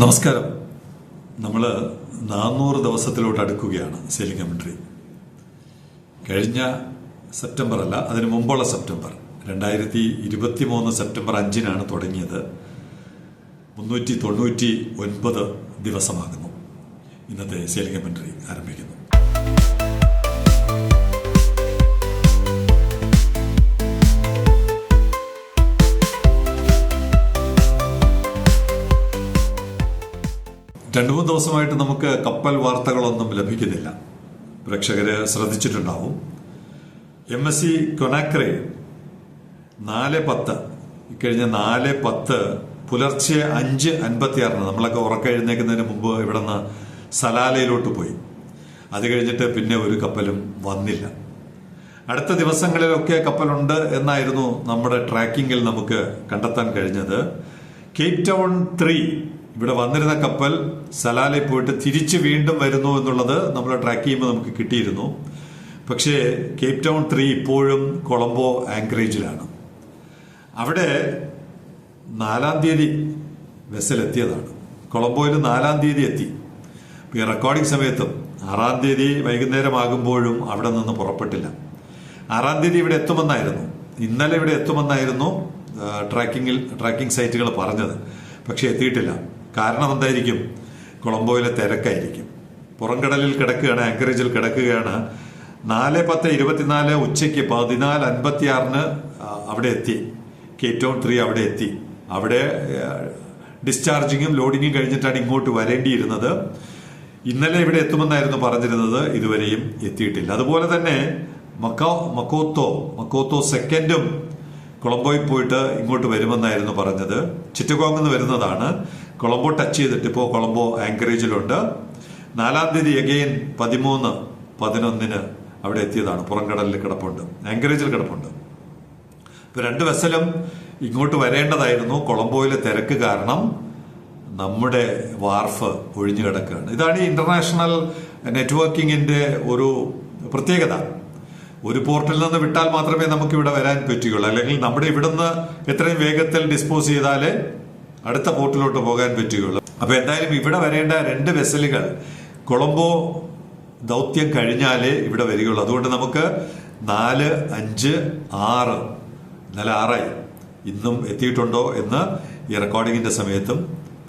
നമസ്കാരം. നമ്മൾ നാനൂറ് ദിവസത്തിലോട്ട് അടുക്കുകയാണ് സെയിലിംഗ് കമൻട്രി കഴിഞ്ഞ സെപ്റ്റംബർ അല്ല അതിന് മുമ്പുള്ള സെപ്റ്റംബർ. രണ്ടായിരത്തി ഇരുപത്തി മൂന്ന് സെപ്റ്റംബർ അഞ്ചിനാണ് തുടങ്ങിയത്. മുന്നൂറ്റി തൊണ്ണൂറ്റി ഒൻപത് ദിവസമാകുന്നു ഇന്നത്തെ സെയിലിംഗ് കമൻട്രി ആരംഭിക്കുന്നു രണ്ടു മൂന്ന് ദിവസമായിട്ട് നമുക്ക് കപ്പൽ വാർത്തകളൊന്നും ലഭിക്കുന്നില്ല. പ്രേക്ഷകര് ശ്രദ്ധിച്ചിട്ടുണ്ടാവും. എം എസ് സി കൊനാക്രെ നാല് പത്ത് ഇക്കഴിഞ്ഞ നാല് പത്ത് പുലർച്ചെ അഞ്ച് അൻപത്തിയാറിന് നമ്മളൊക്കെ ഉറക്കെഴുന്നേക്കുന്നതിന് മുമ്പ് ഇവിടെ നിന്ന് സലാലയിലോട്ട് പോയി. അത് കഴിഞ്ഞിട്ട് പിന്നെ ഒരു കപ്പലും വന്നില്ല. അടുത്ത ദിവസങ്ങളിലൊക്കെ കപ്പലുണ്ട് എന്നായിരുന്നു നമ്മുടെ ട്രാക്കിങ്ങിൽ നമുക്ക് കണ്ടെത്താൻ കഴിഞ്ഞത്. കേപ് ടൗൺ ത്രീ ഇവിടെ വന്നിരുന്ന കപ്പൽ സലാലിൽ പോയിട്ട് തിരിച്ച് വീണ്ടും വരുന്നു എന്നുള്ളത് നമ്മൾ ട്രാക്ക് ചെയ്യുമ്പോൾ നമുക്ക് കിട്ടിയിരുന്നു. പക്ഷേ കേപ് ടൗൺ ത്രീ ഇപ്പോഴും കൊളംബോ ആങ്കറേജിലാണ് അവിടെ നാലാം തീയതി വെസൽ എത്തിയതാണ്. കൊളംബോയിൽ നാലാം തീയതി എത്തി. ഈ റെക്കോർഡിംഗ് സമയത്തും ആറാം തീയതി വൈകുന്നേരമാകുമ്പോഴും അവിടെ നിന്ന് പുറപ്പെട്ടില്ല. ആറാം തീയതി ഇവിടെ എത്തുമെന്നായിരുന്നു. ഇന്നലെ ഇവിടെ എത്തുമെന്നായിരുന്നു ട്രാക്കിങ്ങിൽ ട്രാക്കിംഗ് സൈറ്റുകൾ പറഞ്ഞത്. പക്ഷെ എത്തിയിട്ടില്ല. കാരണം എന്തായിരിക്കും? കൊളംബോയിലെ തിരക്കായിരിക്കും. പുറംകടലിൽ കിടക്കുകയാണ് ആങ്കറേജിൽ കിടക്കുകയാണ്. നാല് പത്ത് ഇരുപത്തിനാല് ഉച്ചയ്ക്ക് പതിനാല് അൻപത്തി ആറിന് അവിടെ എത്തി. കേറ്റോൺ ത്രീ അവിടെ എത്തി. അവിടെ ഡിസ്ചാർജിങ്ങും ലോഡിങ്ങും കഴിഞ്ഞിട്ടാണ് ഇങ്ങോട്ട് വരേണ്ടിയിരുന്നത്. ഇന്നലെ ഇവിടെ എത്തുമെന്നായിരുന്നു പറഞ്ഞിരുന്നത്. ഇതുവരെയും എത്തിയിട്ടില്ല. അതുപോലെ തന്നെ മക്കോ മക്കോത്തോ മക്കോത്തോ സെക്കൻഡും കൊളംബോയിൽ പോയിട്ട് ഇങ്ങോട്ട് വരുമെന്നായിരുന്നു പറഞ്ഞത്. ചിറ്റഗോങ് നിന്ന് വരുന്നതാണ്. കൊളംബോ ടച്ച് ചെയ്തിട്ട് ഇപ്പോൾ കൊളംബോ ആങ്കറേജിലുണ്ട് നാലാം തീയതി എഗെയിൻ പതിമൂന്ന് പതിനൊന്നിന് അവിടെ എത്തിയതാണ്. പുറംകടലിൽ കിടപ്പുണ്ട്. ആങ്കറേജിൽ കിടപ്പുണ്ട്. ഇപ്പൊ രണ്ട് വെസലും ഇങ്ങോട്ട് വരേണ്ടതായിരുന്നു. കൊളംബോയിലെ തിരക്ക് കാരണം നമ്മുടെ വാർഫ് ഒഴിഞ്ഞു കിടക്കുകയാണ്. ഇതാണ് ഈ ഇന്റർനാഷണൽ നെറ്റ്വർക്കിങ്ങിന്റെ ഒരു പ്രത്യേകത. ഒരു പോർട്ടിൽ നിന്ന് വിട്ടാൽ മാത്രമേ നമുക്ക് ഇവിടെ വരാൻ പറ്റുകയുള്ളൂ. അല്ലെങ്കിൽ നമ്മുടെ ഇവിടുന്ന് എത്രയും വേഗത്തിൽ ഡിസ്പോസ് ചെയ്താലേ അടുത്ത പോർട്ടിലോട്ട് പോകാൻ പറ്റുകയുള്ളൂ. അപ്പൊ എന്തായാലും ഇവിടെ വരേണ്ട രണ്ട് വെസലുകൾ കൊളംബോ ദൗത്യം കഴിഞ്ഞാലേ ഇവിടെ വരികയുള്ളൂ. അതുകൊണ്ട് നമുക്ക് നാല് അഞ്ച് ആറ് ഇന്നലെ ആറായി. ഇന്നും എത്തിയിട്ടുണ്ടോ എന്ന് ഈ റെക്കോർഡിങ്ങിന്റെ സമയത്തും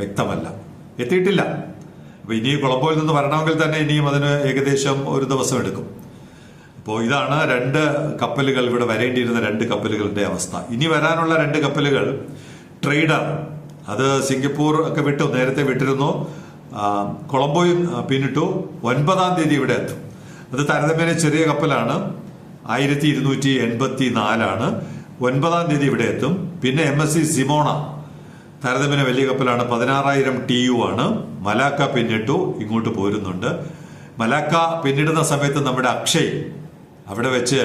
വ്യക്തമല്ല. എത്തിയിട്ടില്ല. അപ്പൊ ഇനി കൊളംബോയിൽ നിന്ന് വരണമെങ്കിൽ തന്നെ ഇനിയും അതിന് ഏകദേശം ഒരു ദിവസം എടുക്കും. അപ്പോൾ ഇതാണ് രണ്ട് കപ്പലുകൾ ഇവിടെ വരേണ്ടിയിരുന്ന രണ്ട് കപ്പലുകളുടെ അവസ്ഥ. ഇനി വരാനുള്ള രണ്ട് കപ്പലുകൾ ട്രേഡർ. അത് സിംഗപ്പൂർ ഒക്കെ വിട്ടു നേരത്തെ വിട്ടിരുന്നു. കൊളംബോയും പിന്നിട്ടു. ഒൻപതാം തീയതി ഇവിടെ എത്തും. അത് താരതമ്യേന ചെറിയ കപ്പലാണ്. ആയിരത്തി ഇരുന്നൂറ്റി എൺപത്തി നാലാണ് ഒൻപതാം തീയതി ഇവിടെ എത്തും. പിന്നെ എം എസ് സി സിമോണ താരതമ്യേന വലിയ കപ്പലാണ്. പതിനാറായിരം ടി യു ആണ്. മലാക്ക പിന്നിട്ടു ഇങ്ങോട്ട് പോരുന്നുണ്ട്. മലാക്ക പിന്നിടുന്ന സമയത്ത് നമ്മുടെ അക്ഷയ് അവിടെ വെച്ച്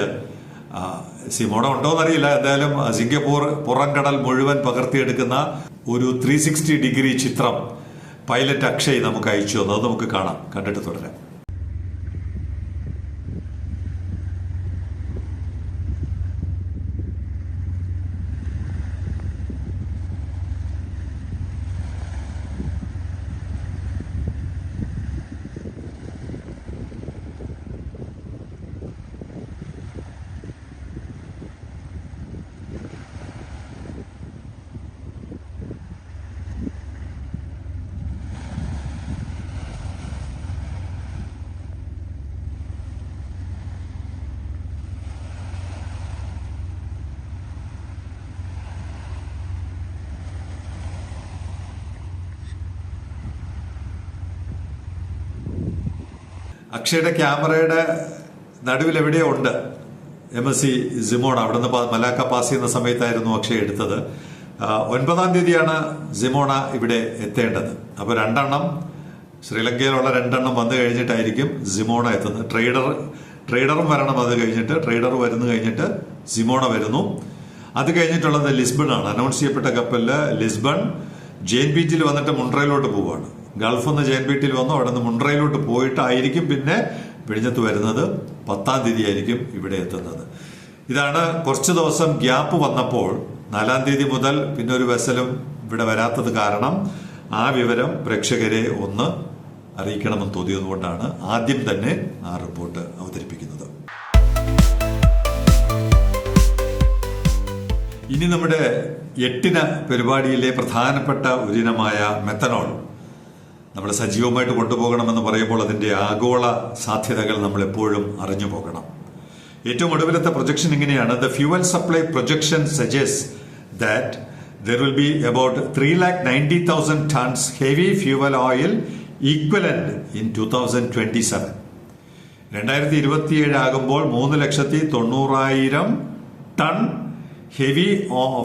സിമോണ ഉണ്ടോ എന്നറിയില്ല എന്തായാലും സിംഗപ്പൂർ പുറംകടൽ മുഴുവൻ പകർത്തിയെടുക്കുന്ന ഒരു ത്രീ സിക്സ്റ്റി ഡിഗ്രി ചിത്രം പൈലറ്റ് അക്ഷയ് നമുക്ക് അയച്ചു അത് നമുക്ക് കാണാം. കണ്ടിട്ട് തുടരാം. അക്ഷയുടെ ക്യാമറയുടെ നടുവിൽ എവിടെയോ ഉണ്ട്. എം എസ് സി സിമോൺ അവിടുന്ന് നിന്ന് മലാക്ക പാസ് ചെയ്യുന്ന സമയത്തായിരുന്നു അക്ഷയ എടുത്തത്. ഒൻപതാം തീയതിയാണ് സിമോണ ഇവിടെ എത്തേണ്ടത്. അപ്പോൾ രണ്ടെണ്ണം ശ്രീലങ്കയിലുള്ള രണ്ടെണ്ണം വന്നു കഴിഞ്ഞിട്ടായിരിക്കും സിമോണ എത്തുന്നത്. ട്രേഡർ ട്രേഡറും വരണം അത് കഴിഞ്ഞിട്ട് ട്രേഡർ വരുന്നു കഴിഞ്ഞിട്ട് സിമോണ വരുന്നു. അത് കഴിഞ്ഞിട്ടുള്ളത് ലിസ്ബൺ ആണ് അനൗൺസ് ചെയ്യപ്പെട്ട കപ്പലിൽ ലിസ്ബൺ ജെയിൻ ബീച്ചിൽ വന്നിട്ട് മുണ്ട്രയിലോട്ട് പോവുകയാണ്. ഗൾഫിൽ നിന്ന് ജെയിൻ ബീച്ചിൽ വന്നു. അവിടെ നിന്ന് മുണ്ട്രയിലോട്ട് പോയിട്ടായിരിക്കും പിന്നെ വിഴിഞ്ഞത്ത് വരുന്നത്. പത്താം തീയതി ആയിരിക്കും ഇവിടെ എത്തുന്നത്. ഇതാണ് കുറച്ച് ദിവസം ഗ്യാപ്പ് വന്നപ്പോൾ നാലാം തീയതി മുതൽ പിന്നെ ഒരു വെസലും ഇവിടെ വരാത്തത് കാരണം ആ വിവരം പ്രേക്ഷകരെ ഒന്ന് അറിയിക്കണമെന്ന് തോന്നിയതുകൊണ്ടാണ് ആദ്യം തന്നെ ആ റിപ്പോർട്ട് അവതരിപ്പിക്കുന്നത്. ഇനി നമ്മുടെ എട്ടിന പരിപാടിയിലെ പ്രധാനപ്പെട്ട ഒരിനമായ മെത്തനോൾ നമ്മൾ സജീവമായിട്ട് കൊണ്ടുപോകണമെന്ന് പറയുമ്പോൾ അതിന്റെ ആഗോള സാധ്യതകൾ നമ്മൾ എപ്പോഴും അറിഞ്ഞു പോകണം. ഏറ്റവും ഒടുവിലത്തെ പ്രൊജക്ഷൻ ഇങ്ങനെയാണ്. The fuel supply projection suggest that there will be about three lakh ninety thousand tons heavy fuel oil equivalent in two thousand twenty seven രണ്ടായിരത്തി ഇരുപത്തിയേഴ് ആകുമ്പോൾ മൂന്ന് ലക്ഷത്തി തൊണ്ണൂറായിരം ടൺ ഹെവി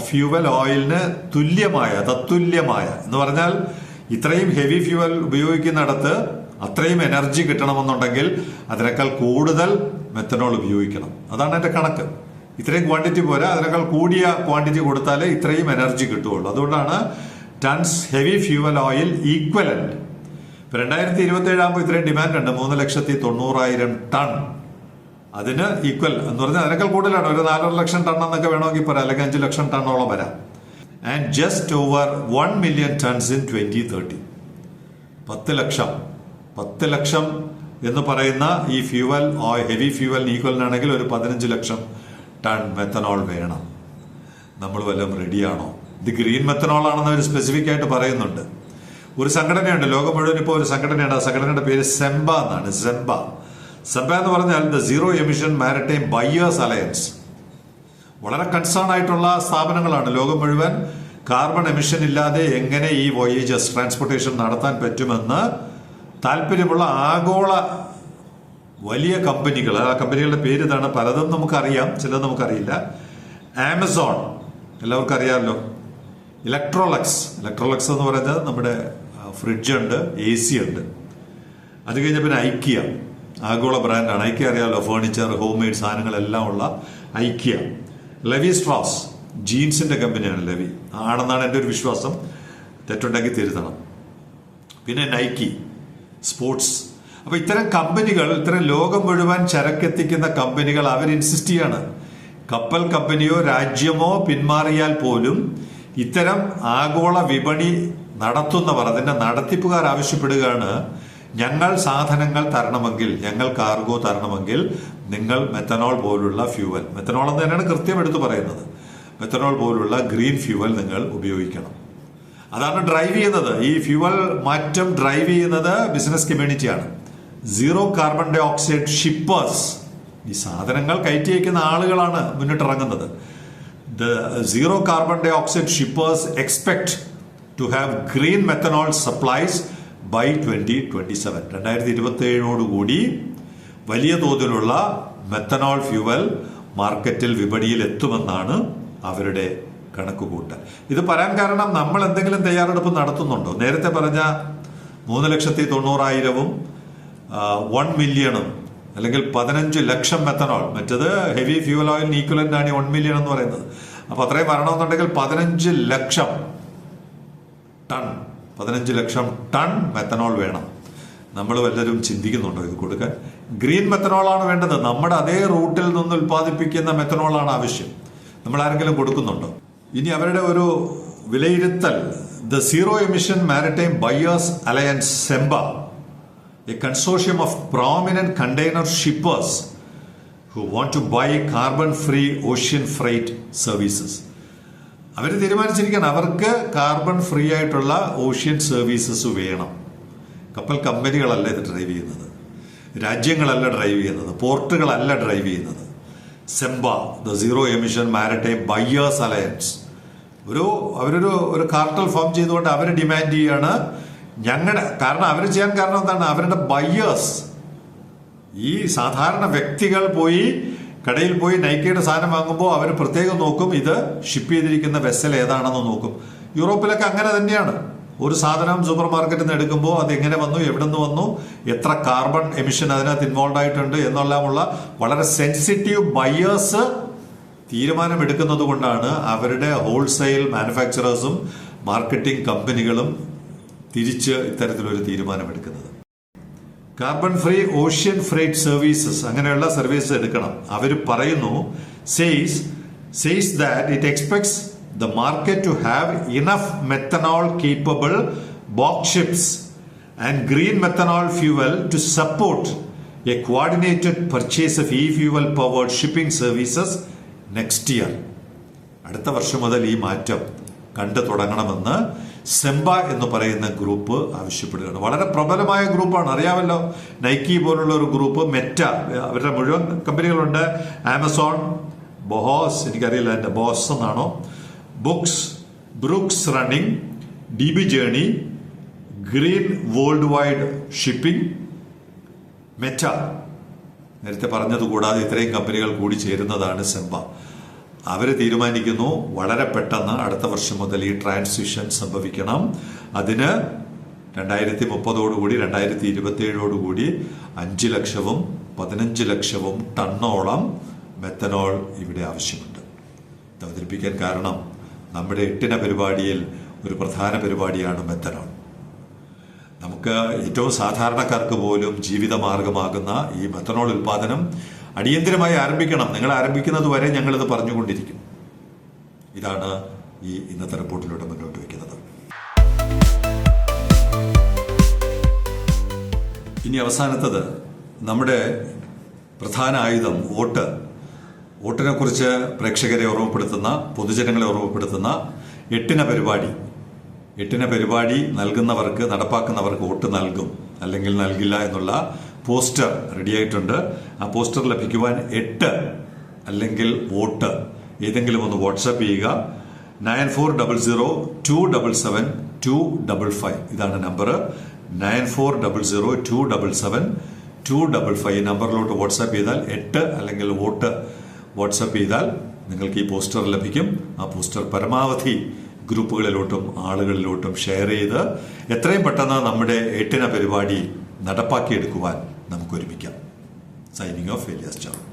ഫ്യൂവൽ ഓയിലിന് തുല്യമായ തത്തുല്യമായ എന്ന് പറഞ്ഞാൽ ഇത്രയും ഹെവി ഫ്യൂവൽ ഉപയോഗിക്കുന്നിടത്ത് അത്രയും എനർജി കിട്ടണമെന്നുണ്ടെങ്കിൽ അതിനേക്കാൾ കൂടുതൽ മെത്തനോൾ ഉപയോഗിക്കണം. അതാണ് എന്റെ കണക്ക്. ഇത്രയും ക്വാണ്ടിറ്റി പോരാ അതിനേക്കാൾ കൂടിയ ക്വാണ്ടിറ്റി കൊടുത്താലേ ഇത്രയും എനർജി കിട്ടുകയുള്ളൂ. അതുകൊണ്ടാണ് tons heavy fuel oil equivalent ഇപ്പൊ രണ്ടായിരത്തി ഇരുപത്തി ഏഴാകുമ്പോൾ ഇത്രയും ഡിമാൻഡ് ഉണ്ട്. മൂന്ന് ലക്ഷത്തി തൊണ്ണൂറായിരം ടൺ അതിന് ഈക്വൽ എന്ന് പറഞ്ഞാൽ അതിനേക്കാൾ കൂടുതലാണ്. ഒരു നാലര ലക്ഷം ടൺ എന്നൊക്കെ വേണമെങ്കിൽ പറയാം അല്ലെങ്കിൽ അഞ്ച് ലക്ഷം ടണ്ണോളം വരാം. And just over one million tons in twenty thirty പത്ത് ലക്ഷം പത്ത് ലക്ഷം എന്ന് പറയുന്ന ഈ ഫ്യൂവൽ ഹെവി ഫ്യൂവൽ ഈക്വലിനാണെങ്കിൽ ഒരു പതിനഞ്ച് ലക്ഷം ടൺ മെത്തനോൾ വേണം. നമ്മൾ വല്ലതും റെഡിയാണോ ഇത് ഗ്രീൻ മെത്തനോൾ ആണെന്ന് അവർ സ്പെസിഫിക് ആയിട്ട് പറയുന്നുണ്ട്. ഒരു സംഘടനയുണ്ട് ലോകം മുഴുവൻ ഇപ്പോൾ ഒരു സംഘടനയുണ്ട്. ആ സംഘടനയുടെ പേര് സെംബ എന്നാണ് സെംബ സെംബ എന്ന് പറഞ്ഞാൽ the zero emission maritime buyers alliance വളരെ കൺസേൺ ആയിട്ടുള്ള സ്ഥാപനങ്ങളാണ്. ലോകം മുഴുവൻ കാർബൺ എമിഷൻ ഇല്ലാതെ എങ്ങനെ ഈ വോയേജസ് ട്രാൻസ്പോർട്ടേഷൻ നടത്താൻ പറ്റുമെന്ന് താല്പര്യമുള്ള ആഗോള വലിയ കമ്പനികൾ ആ കമ്പനികളുടെ പേര് ഇതാണ് പലതും നമുക്കറിയാം ചിലത് നമുക്കറിയില്ല. ആമസോൺ എല്ലാവർക്കും അറിയാമല്ലോ ഇലക്ട്രോളക്സ് ഇലക്ട്രോളക്സ് എന്ന് പറയുന്നത് നമ്മുടെ ഫ്രിഡ്ജ് ഉണ്ട് എ സി ഉണ്ട്. അത് കഴിഞ്ഞ പിന്നെ ഐക്കിയ ആഗോള ബ്രാൻഡാണ് ഐക്യ അറിയാമല്ലോ ഫേർണിച്ചർ ഹോം മെയ്ഡ് സാധനങ്ങളെല്ലാം ഉള്ള ഐക്യ ലെവി സ്ട്രോസ് ജീൻസിന്റെ കമ്പനിയാണ് ലെവി. ആണെന്നാണ് എന്റെ ഒരു വിശ്വാസം. തെറ്റുണ്ടാക്കി തിരുത്തണം. പിന്നെ നൈക്കി സ്പോർട്സ്. അപ്പൊ ഇത്തരം കമ്പനികൾ ഇത്തരം ലോകം മുഴുവൻ ചരക്കെത്തിക്കുന്ന കമ്പനികൾ അവർ ഇൻസിസ്റ്റ് ചെയ്യാണ്. കപ്പൽ കമ്പനിയോ രാജ്യമോ പിന്മാറിയാൽ പോലും ഇത്തരം ആഗോള വിപണി നടത്തുന്നവർ അതിന്റെ നടത്തിപ്പുകാർ ആവശ്യപ്പെടുകയാണ് ഞങ്ങൾ സാധനങ്ങൾ തരണമെങ്കിൽ ഞങ്ങൾ കാർഗോ തരണമെങ്കിൽ നിങ്ങൾ മെത്തനോൾ പോലുള്ള ഫ്യൂവൽ മെത്തനോൾ എന്ന് തന്നെയാണ് കൃത്യം എടുത്തു പറയുന്നത്. മെത്തനോൾ പോലുള്ള ഗ്രീൻ ഫ്യൂവൽ നിങ്ങൾ ഉപയോഗിക്കണം. അതാണ് ഡ്രൈവ് ചെയ്യുന്നത്. ഈ ഫ്യൂവൽ മാറ്റം ഡ്രൈവ് ചെയ്യുന്നത് ബിസിനസ് കമ്മ്യൂണിറ്റിയാണ് zero carbon dioxide shippers ഈ സാധനങ്ങൾ കയറ്റി അയക്കുന്ന ആളുകളാണ് മുന്നിട്ടിറങ്ങുന്നത്. The zero carbon dioxide shippers expect to have green methanol supplies by twenty twenty seven രണ്ടായിരത്തി ഇരുപത്തി ഏഴോടുകൂടി വലിയ തോതിലുള്ള മെത്തനോൾ ഫ്യൂവൽ മാർക്കറ്റിൽ വിപണിയിൽ എത്തുമെന്നാണ് അവരുടെ കണക്കുകൂട്ടൽ. ഇത് പറയാൻ കാരണം നമ്മൾ എന്തെങ്കിലും തയ്യാറെടുപ്പ് നടത്തുന്നുണ്ടോ? നേരത്തെ പറഞ്ഞ മൂന്ന് ലക്ഷത്തി തൊണ്ണൂറായിരവും വൺ മില്യണും അല്ലെങ്കിൽ പതിനഞ്ച് ലക്ഷം മെത്തനോൾ മറ്റത് ഹെവി ഫ്യൂവൽ ഓയിൽ ഈക്വലന്റ് ആണ് വൺ മില്യൺ എന്ന് പറയുന്നത്. അപ്പൊ അത്രയും വരണമെന്നുണ്ടെങ്കിൽ പതിനഞ്ച് ലക്ഷം ടൺ പതിനഞ്ച് ലക്ഷം ടൺ മെത്തനോൾ വേണം. നമ്മൾ വല്ലരും ചിന്തിക്കുന്നുണ്ടോ ഇത് കൊടുക്കാൻ? ഗ്രീൻ മെത്തനോളാണ് വേണ്ടത്. നമ്മുടെ അതേ റൂട്ടിൽ നിന്ന് ഉൽപ്പാദിപ്പിക്കുന്ന മെത്തനോളാണ് ആവശ്യം. നമ്മൾ ആരെങ്കിലും കൊടുക്കുന്നുണ്ടോ? ഇനി അവരുടെ ഒരു വിലയിരുത്തൽ. The zero emission maritime buyers alliance Zemba a consortium of prominent container shippers who want to buy carbon free ocean freight services അവർ തീരുമാനിച്ചിരിക്കണം അവർക്ക് കാർബൺ ഫ്രീ ആയിട്ടുള്ള ഓഷ്യൻ സർവീസസ് വേണം. കപ്പൽ കമ്പനികളല്ല ഇത് ഡ്രൈവ് ചെയ്യുന്നത്. രാജ്യങ്ങളല്ല ഡ്രൈവ് ചെയ്യുന്നത്. പോർട്ടുകളല്ല ഡ്രൈവ് ചെയ്യുന്നത്. Zemba the zero emission maritime buyers alliance ഒരു അവരൊരു ഒരു കാർട്ടൽ ഫോം ചെയ്തുകൊണ്ട് അവർ ഡിമാൻഡ് ചെയ്യാണ്. ഞങ്ങളുടെ കാരണം അവർ ചെയ്യാൻ കാരണം എന്താണ്? അവരുടെ ബയ്യേഴ്സ് ഈ സാധാരണ വ്യക്തികൾ പോയി കടയിൽ പോയി നൈക്കയുടെ സാധനം വാങ്ങുമ്പോൾ അവർ പ്രത്യേകം നോക്കും ഇത് ഷിപ്പ് ചെയ്തിരിക്കുന്ന വെസൽ ഏതാണെന്ന് നോക്കും. യൂറോപ്പിലൊക്കെ അങ്ങനെ തന്നെയാണ്. ഒരു സാധനം സൂപ്പർ മാർക്കറ്റിൽ നിന്ന് എടുക്കുമ്പോൾ അത് എങ്ങനെ വന്നു എവിടെ നിന്ന് വന്നു എത്ര കാർബൺ എമിഷൻ അതിനകത്ത് ഇൻവോൾവ് ആയിട്ടുണ്ട് എന്നെല്ലാമുള്ള വളരെ സെൻസിറ്റീവ് ബയേഴ്സ് തീരുമാനമെടുക്കുന്നത് കൊണ്ടാണ് അവരുടെ ഹോൾസെയിൽ മാനുഫാക്ചറേഴ്സും മാർക്കറ്റിംഗ് കമ്പനികളും തിരിച്ച് ഇത്തരത്തിലൊരു തീരുമാനമെടുക്കുന്നത്. Carbon free ocean freight services അങ്ങനെയുള്ള സർവീസ് എടുക്കണം അവർ പറയുന്നു says says that it expects the market to have enough methanol capable box ships, and green methanol fuel to support a coordinated purchase of e-fuel powered shipping services next year. അടുത്ത വർഷം മുതൽ ഈ മാറ്റം കണ്ടു തുടങ്ങണമെന്ന് സെംബ എന്ന് പറയുന്ന ഗ്രൂപ്പ് ആവശ്യപ്പെടുകയാണ്. വളരെ പ്രബലമായ ഗ്രൂപ്പാണ് അറിയാമല്ലോ നൈക്കി പോലുള്ള ഒരു ഗ്രൂപ്പ് മെറ്റ അവരുടെ മുഴുവൻ കമ്പനികളുണ്ട്. ആമസോൺ ബൊഹോസ് എനിക്കറിയില്ല എന്റെ ബോസ് എന്നാണോ. Books Brooks running D B journey green world wide shipping Meta നേരത്തെ പറഞ്ഞത് കൂടാതെ ഇത്രയും കമ്പനികൾ കൂടി ചേരുന്നതാണ് സെംബ. അവർ തീരുമാനിക്കുന്നു വളരെ പെട്ടെന്ന് അടുത്ത വർഷം മുതൽ ഈ ട്രാൻസിഷൻ സംഭവിക്കണം. അതിന് രണ്ടായിരത്തി മുപ്പതോടുകൂടി രണ്ടായിരത്തി ഇരുപത്തി ഏഴോടുകൂടി അഞ്ച് ലക്ഷവും പതിനഞ്ച് ലക്ഷവും ടണ്ണോളം മെത്തനോൾ ഇവിടെ ആവശ്യമുണ്ട്. ഇത് അവതരിപ്പിക്കാൻ കാരണം നമ്മുടെ എട്ടിന പരിപാടിയിൽ ഒരു പ്രധാന പരിപാടിയാണ് മെത്തനോൾ നമുക്ക് ഏറ്റവും സാധാരണക്കാർക്ക് പോലും ജീവിതമാർഗമാകുന്ന ഈ മെത്തനോൾ ഉൽപാദനം അടിയന്തിരമായി ആരംഭിക്കണം. നിങ്ങൾ ആരംഭിക്കുന്നത് വരെ ഞങ്ങളിത് പറഞ്ഞുകൊണ്ടിരിക്കും. ഇതാണ് ഈ ഇന്നത്തെ റിപ്പോർട്ടിലൂടെ മുന്നോട്ട് വയ്ക്കുന്നത്. ഇനി അവസാനത്തത് നമ്മുടെ പ്രധാന ആയുധം വോട്ട്. വോട്ടിനെ കുറിച്ച് പ്രേക്ഷകരെ ഓർമ്മപ്പെടുത്തുന്ന പൊതുജനങ്ങളെ ഓർമ്മപ്പെടുത്തുന്ന എട്ടിന പരിപാടി. എട്ടിന പരിപാടി നൽകുന്നവർക്ക് നടപ്പാക്കുന്നവർക്ക് വോട്ട് നൽകും. അല്ലെങ്കിൽ നൽകില്ല എന്നുള്ള പോസ്റ്റർ റെഡിയായിട്ടുണ്ട്. ആ പോസ്റ്റർ ലഭിക്കുവാൻ എട്ട് അല്ലെങ്കിൽ വോട്ട് ഏതെങ്കിലും ഒന്ന് വാട്സപ്പ് ചെയ്യുക. Nine four double zero two double seven two double five ഇതാണ് number. Nine four double zero two double seven two double five ഈ നമ്പറിലോട്ട് വാട്സാപ്പ് ചെയ്താൽ എട്ട് അല്ലെങ്കിൽ വോട്ട് വാട്സാപ്പ് ചെയ്താൽ നിങ്ങൾക്ക് ഈ പോസ്റ്റർ ലഭിക്കും. ആ പോസ്റ്റർ പരമാവധി ഗ്രൂപ്പുകളിലോട്ടും ആളുകളിലോട്ടും ഷെയർ ചെയ്ത് എത്രയും പെട്ടെന്ന് നമ്മുടെ എട്ടിന പരിപാടി നടപ്പാക്കിയെടുക്കുവാൻ നമുക്ക് ഒരുമിക്കാം സൈനിങ് ഓഫ് എലിയാസ് ചാവ്